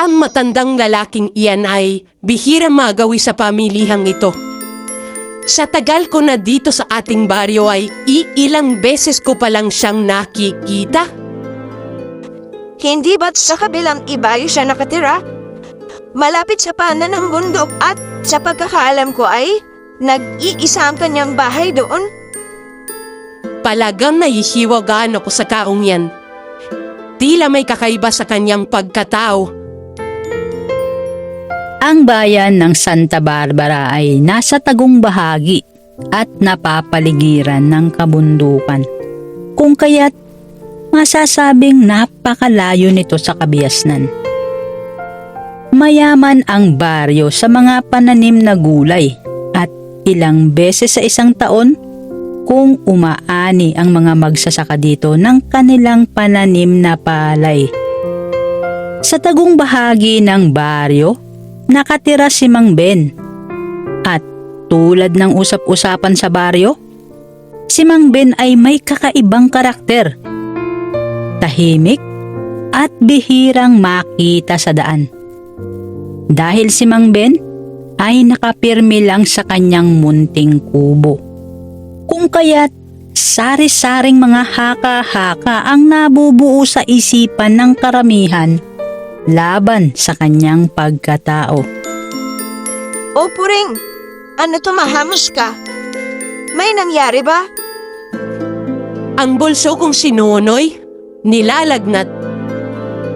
Ang matandang lalaking iyan ay bihira magawi sa pamilihang ito. Sa tagal ko na dito sa ating baryo ay iilang beses ko pa lang siyang nakikita. Hindi ba't sa kabilang ibayo siya nakatira? Malapit sa panan ng bundok at sa pagkakaalam ko ay nag-iisa ang kanyang bahay doon. Palagang nahihiwagaan ako sa kaong yan. Tila may kakaiba sa kanyang pagkatao. Ang bayan ng Santa Barbara ay nasa tagong bahagi at napapaligiran ng kabundukan. Kung kaya't masasabing napakalayo nito sa kabiasnan. Mayaman ang baryo sa mga pananim na gulay at ilang beses sa isang taon kung umaani ang mga magsasaka dito ng kanilang pananim na palay. Sa tagong bahagi ng baryo, nakatira si Mang Ben. At tulad ng usap-usapan sa baryo, si Mang Ben ay may kakaibang karakter. Tahimik at bihirang makita sa daan. Dahil si Mang Ben ay nakapirmi lang sa kanyang munting kubo. Kung kaya't sari-saring mga haka-haka ang nabubuo sa isipan ng karamihan laban sa kanyang pagkatao. O puring, ano tumahamos ka? May nangyari ba? Ang bulso kong sinunoy, nilalagnat.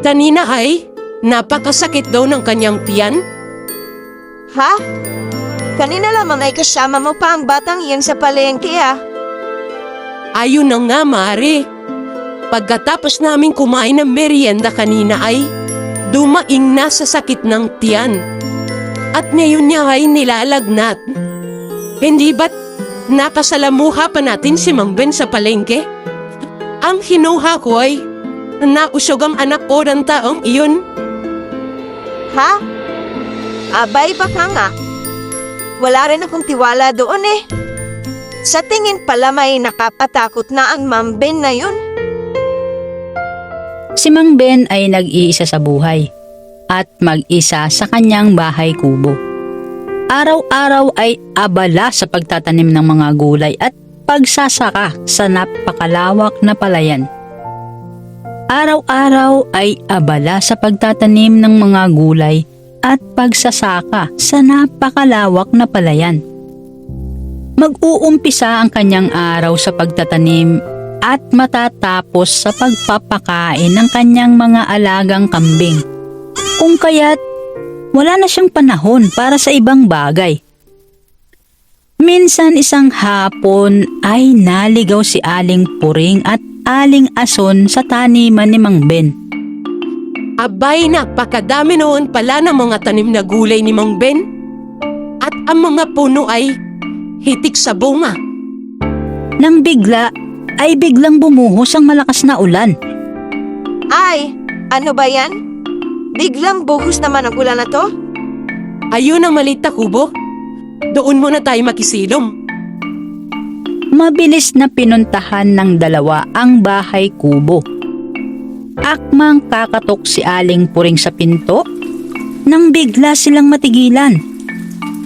Kanina ay napakasakit daw ng kanyang tiyan. Ha? Kanina lamang ay kasama mo pa ang batang iyan sa palengke ah. Ayun na nga, Mare. Pagkatapos namin kumain ng merienda kanina ay dumaing na sa sakit ng tiyan. At ngayon niya ay nilalagnat. Hindi ba't nakasalamuha pa natin si Mang Ben sa palengke? Ang hinuha ko ay nausog ang anak ko ng taong iyon. Ha? Abay baka nga. Wala rin akong tiwala doon eh. Sa tingin pala may nakapatakot na ang mambin na yun. Si Mang Ben ay nag-iisa sa buhay at mag-isa sa kanyang bahay kubo. Araw-araw ay abala sa pagtatanim ng mga gulay at pagsasaka sa napakalawak na palayan. Araw-araw ay abala sa pagtatanim ng mga gulay at pagsasaka sa napakalawak na palayan. Mag-uumpisa ang kanyang araw sa pagtatanim at matatapos sa pagpapakain ng kanyang mga alagang kambing. Kung kaya't wala na siyang panahon para sa ibang bagay. Minsan isang hapon ay naligaw si Aling Puring at Aling Ason sa taniman ni Mang Ben. Abay, napakadami noon pala ng mga tanim na gulay ni Mang Ben. At ang mga puno ay hitik sa bunga. Nang bigla ay biglang bumuhos ang malakas na ulan. Ay, ano ba yan? Biglang buhos naman ang ulan na to? Ayun ang maliit na kubo. Doon muna tayo makisilom. Mabilis na pinuntahan ng dalawa ang bahay kubo. Akmang kakatok si Aling Puring sa pinto nang bigla silang matigilan.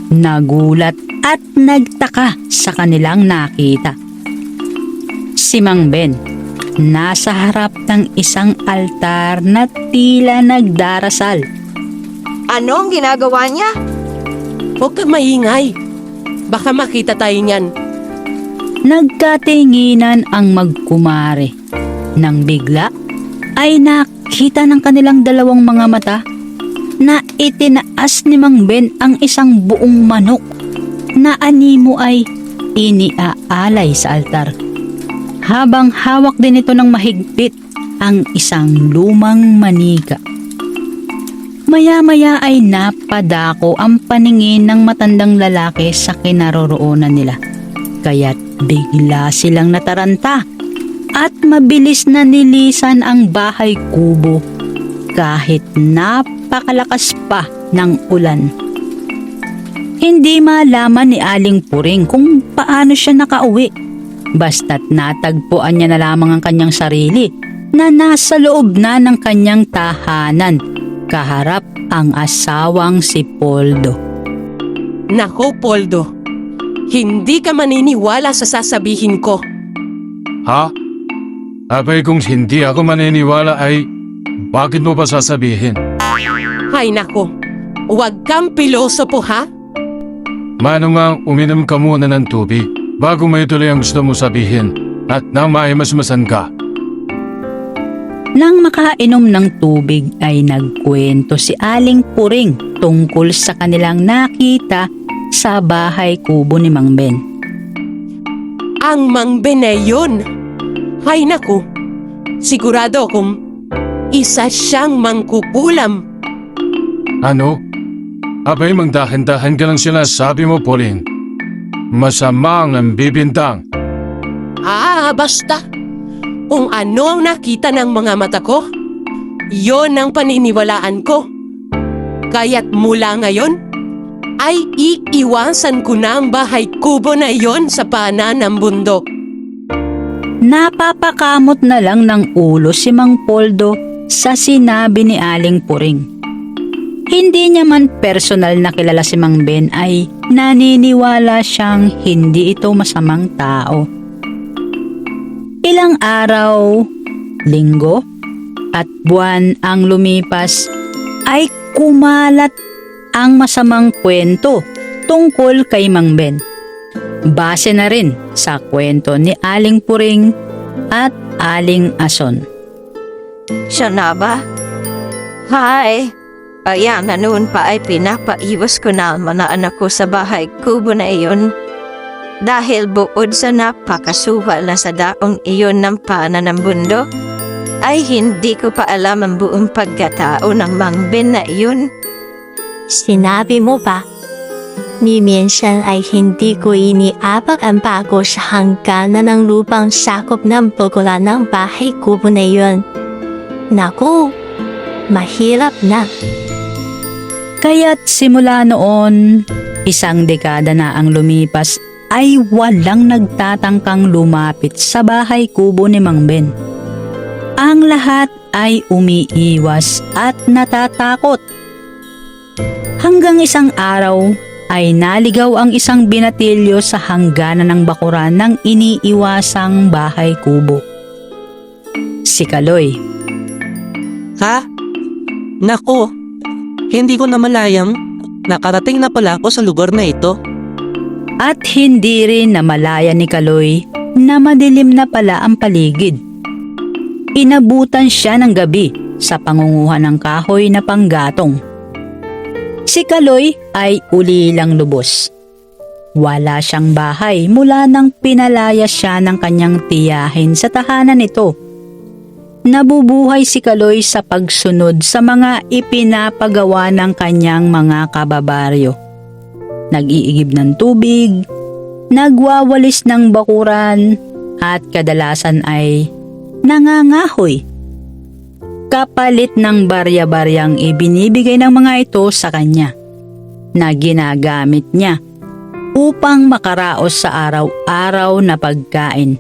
Nagulat at nagtaka sa kanilang nakita. Si Mang Ben, nasa harap ng isang altar na tila nagdarasal. Ano ang ginagawa niya? Huwag kang maingay. Baka makita tayo niyan. Nagkatinginan ang magkumare. Nang bigla ay nakita ng kanilang dalawang mga mata na itinaas ni Mang Ben ang isang buong manok na animo ay iniaalay sa altar. Habang hawak din ito ng mahigpit ang isang lumang manika. Maya-maya ay napadako ang paningin ng matandang lalaki sa kinaroroonan nila. Kaya't bigla silang nataranta at mabilis na nilisan ang bahay kubo kahit napakalakas pa ng ulan. Hindi malaman ni Aling Puring kung paano siya nakauwi. Basta't natagpuan niya na lamang ang kanyang sarili na nasa loob na ng kanyang tahanan kaharap ang asawang si Poldo. Nako, Poldo. Hindi ka maniniwala sa sasabihin ko. Ha? Abay kung hindi ako maniniwala ay bakit mo ba sasabihin? Hay nako, huwag kang pilosopo ha? Mano nga uminom ka muna ng tubig bago may tuloy ang gusto mo sabihin at nang maimasmasan ka. Nang makainom ng tubig ay nagkwento si Aling Puring tungkol sa kanilang nakita sa bahay kubo ni Mang Ben. Ang mangbe na yun. Hay nako, sigurado kung isa siyang mangkukulam. Ano? Abay mangdahan-dahan ka lang sila sabi mo, Pauline. Masamang ang bibintang. Ah, basta. Kung ano ang nakita ng mga mata ko, yon ang paniniwalaan ko. Kaya't mula ngayon, ay iiwasan ko na ang bahay kubo na yon sa paanan ng bundok. Napapakamot na lang ng ulo si Mang Poldo sa sinabi ni Aling Puring. Hindi niya man personal na kilala si Mang Ben ay naniniwala siyang hindi ito masamang tao. Ilang araw, linggo, at buwan ang lumipas ay kumalat ang masamang kwento tungkol kay Mang Ben. Base na rin sa kwento ni Aling Puring at Aling Ason. Siya na ba? Hi! Kaya na noon pa ay pinapaiwas ko na ang mga anak ko sa bahay kubo na iyon. Dahil buod sa napakasuwal na sa daong iyon ng pana ng bundok, ay hindi ko pa alam ang buong pagkatao ng mangbin na iyon. Sinabi mo ba? Ni minsan ay hindi ko iniabak ang bago sa hangganan ng lupang sakop ng bukulan ng bahay kubo na yun. Naku, mahirap na. Kaya't simula noon, isang dekada na ang lumipas ay walang nagtatangkang lumapit sa bahay kubo ni Mang Ben. Ang lahat ay umiiwas at natatakot. Hanggang isang araw ay naligaw ang isang binatilyo sa hangganan ng bakuran ng iniiwasang bahay kubo. Si Kaloy, Ha? Nako, hindi ko namalayang nakarating na pala ako sa lugar na ito. At hindi rin namalaya ni Kaloy na madilim na pala ang paligid. Inabutan siya ng gabi sa pangunguhan ng kahoy na panggatong. Si Kaloy ay ulilang lubos. Wala siyang bahay mula nang pinalaya siya ng kanyang tiyahin sa tahanan nito. Nabubuhay si Kaloy sa pagsunod sa mga ipinapagawa ng kanyang mga kababaryo nag-iigib ng tubig, nagwawalis ng bakuran, at kadalasan ay nangangahoy. Kapalit ng barya-baryang ibinibigay ng mga ito sa kanya na ginagamit niya upang makaraos sa araw-araw na pagkain.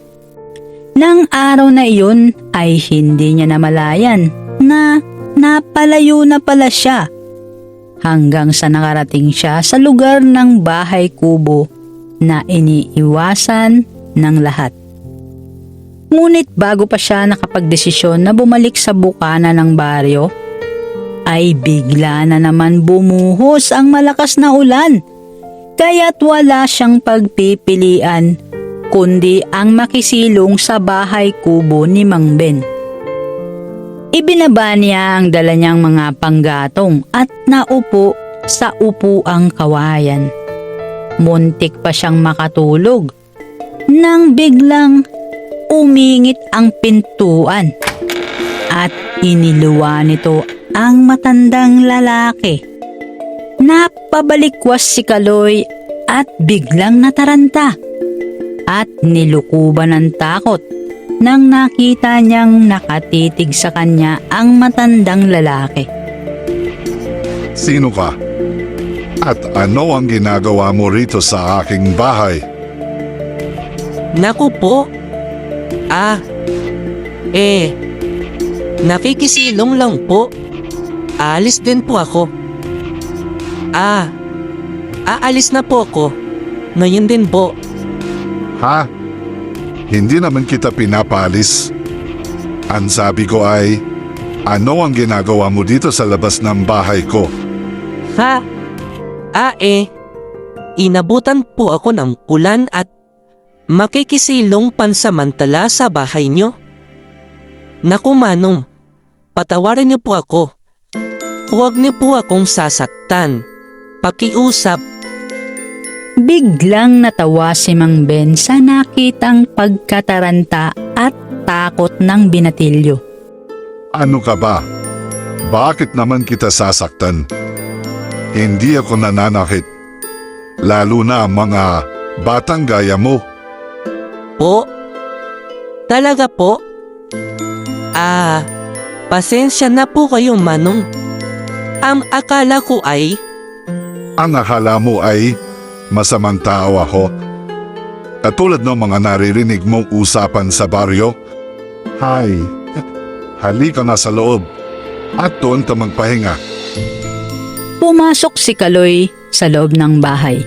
Nang araw na iyon ay hindi niya namalayan na napalayo na pala siya hanggang sa nakarating siya sa lugar ng bahay kubo na iniiwasan ng lahat. Ngunit bago pa siya nakapagdesisyon na bumalik sa bukana ng baryo, ay bigla na naman bumuhos ang malakas na ulan. Kaya't wala siyang pagpipilian kundi ang makisilong sa bahay kubo ni Mang Ben. Ibinaba niya ang dala niyang mga panggatong at naupo sa upuang kawayan. Muntik pa siyang makatulog nang biglang umingit ang pintuan at iniluwa nito ang matandang lalaki. Napabalikwas si Kaloy at biglang nataranta at nilukuban ng takot nang nakita niyang nakatitig sa kanya ang matandang lalaki. Sino ka? At ano ang ginagawa mo rito sa aking bahay? Naku po. Ah, eh, nakikisilong lang po. Aalis din po ako. Ah, aalis na po ako. Ngayon din po. Ha? Hindi naman kita pinapalis. Ang sabi ko ay, ano ang ginagawa mo dito sa labas ng bahay ko? Ha? Ah eh, inabutan po ako ng ulan at makikisilong pansamantala sa bahay nyo. Naku manong, patawarin niyo po ako. Huwag niyo po akong sasaktan. Pakiusap, Biglang natawa si Mang Ben sa nakitang pagkataranta at takot ng binatilyo. Ano ka ba? Bakit naman kita sasaktan? Hindi ako nananakit. Lalo na mga batang gaya mo. po. Talaga po? Ah, pasensya na po kayo manong. Ang akala ko ay Ang akala mo ay masamang tao ako. Katulad ng mga naririnig mong usapan sa baryo. Hay, halika na sa loob at doon ka magpahinga. Pumasok si Kaloy sa loob ng bahay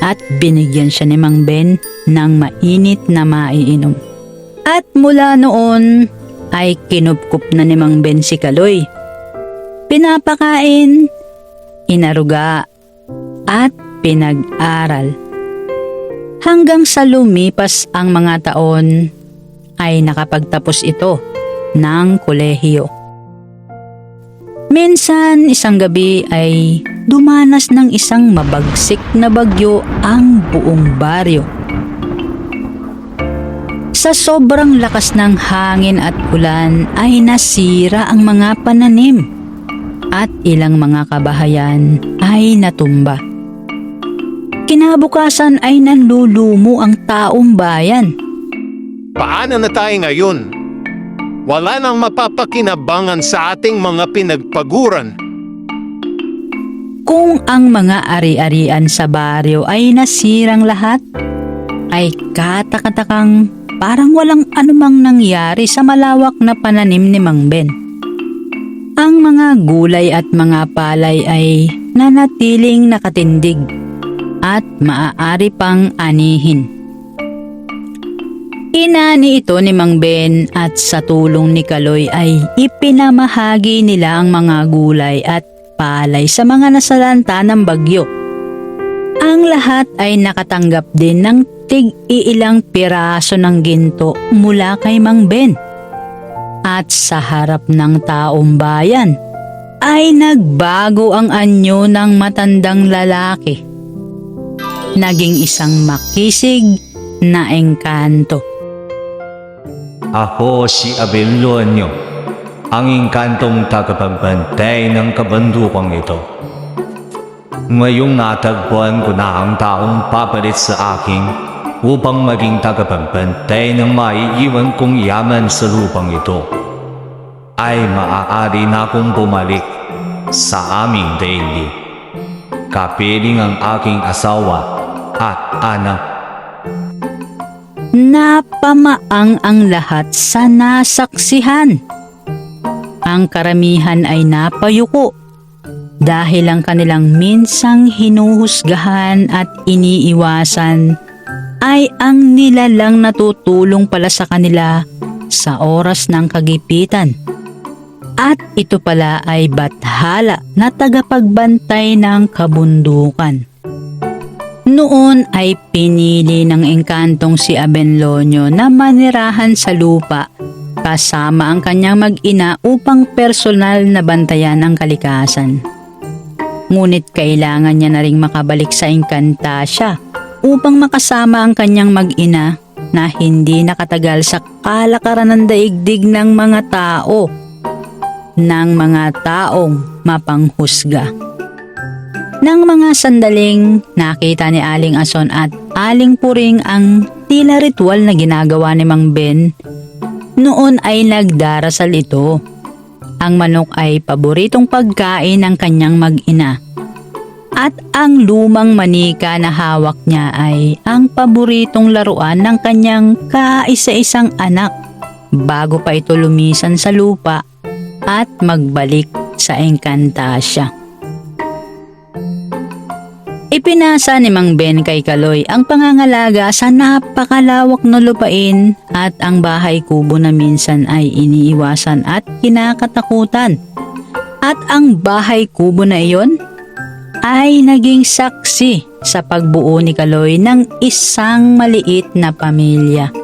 at binigyan siya ni Mang Ben ng mainit na maiinom. At mula noon ay kinupkup na ni Mang Ben si Kaloy. Pinapakain, inaruga, at pinag-aral. Hanggang sa lumipas ang mga taon ay nakapagtapos ito ng kolehiyo. Minsan isang gabi ay dumanas ng isang mabagsik na bagyo ang buong baryo. Sa sobrang lakas ng hangin at ulan ay nasira ang mga pananim at ilang mga kabahayan ay natumba. Kinabukasan ay nanlulumo ang taong bayan Paano na tayo ngayon? Wala nang mapapakinabangan sa ating mga pinagpaguran. Kung ang mga ari-arian sa baryo ay nasirang lahat, ay katakatakang parang walang anumang nangyari sa malawak na pananim ni Mang Ben. Ang mga gulay at mga palay ay nanatiling nakatindig at maaari pang anihin. Inani ito ni Mang Ben at sa tulong ni Kaloy ay ipinamahagi nila ang mga gulay at palay sa mga nasalanta ng bagyo. Ang lahat ay nakatanggap din ng tig-iilang piraso ng ginto mula kay Mang Ben. At sa harap ng taong bayan ay nagbago ang anyo ng matandang lalaki. Naging isang makisig na engkanto. Ako si Abelonyo, ang inkantong tagapagbantay ng kabandukang ito. Ngayong natagpuan ko na ang taong papalit sa akin upang maging tagapagbantay ng maiiwan kong yaman sa lupang ito, ay maaari na akong bumalik sa aming daigdig. Kapiling ang aking asawa at anak. Napamaang ang lahat sa nasaksihan. Ang karamihan ay napayuko dahil ang kanilang minsang hinuhusgahan at iniiwasan ay ang nilalang natutulong pala sa kanila sa oras ng kagipitan. At ito pala ay bathala na tagapagbantay ng kabundukan. Noon ay pinili ng engkantong si Abenlonyo na manirahan sa lupa kasama ang kanyang mag-ina upang personal na bantayan ang kalikasan. Ngunit kailangan niya na ring makabalik sa Encantasia upang makasama ang kanyang mag-ina na hindi nakatagal sa kalakaran ng daigdig ng mga tao ng mga taong mapanghusga. Nang mga sandaling nakita ni Aling Ason at Aling Puring ang tila ritual na ginagawa ni Mang Ben, noon ay nagdarasal ito. Ang manok ay paboritong pagkain ng kanyang mag-ina. At ang lumang manika na hawak niya ay ang paboritong laruan ng kanyang kaisa-isang anak bago pa ito lumisan sa lupa at magbalik sa Encantasia. Ipinasa ni Mang Ben kay Kaloy ang pangangalaga sa napakalawak na lupain at ang bahay kubo na minsan ay iniiwasan at kinakatakutan. At ang bahay kubo na iyon ay naging saksi sa pagbuo ni Kaloy ng isang maliit na pamilya.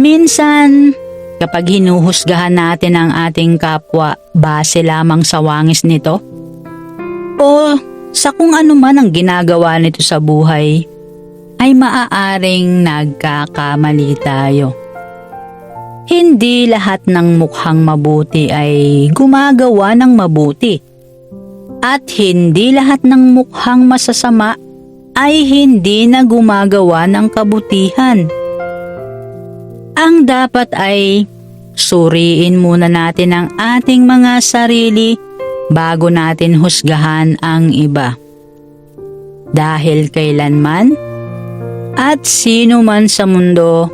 Minsan, kapag hinuhusgahan natin ang ating kapwa base lamang sa wangis nito, o sa kung ano man ang ginagawa nito sa buhay, ay maaaring nagkakamali tayo. Hindi lahat ng mukhang mabuti ay gumagawa ng mabuti. At hindi lahat ng mukhang masasama ay hindi na gumagawa ng kabutihan. Ang dapat ay suriin muna natin ang ating mga sarili bago natin husgahan ang iba. Dahil kailanman at sino man sa mundo,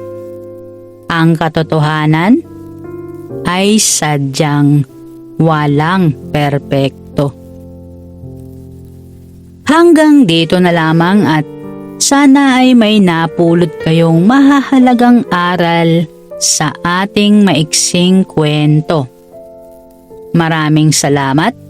ang katotohanan ay sadyang walang perpekto. Hanggang dito na lamang at sana ay may napulot kayong mahahalagang aral sa ating maiksing kwento. Maraming salamat at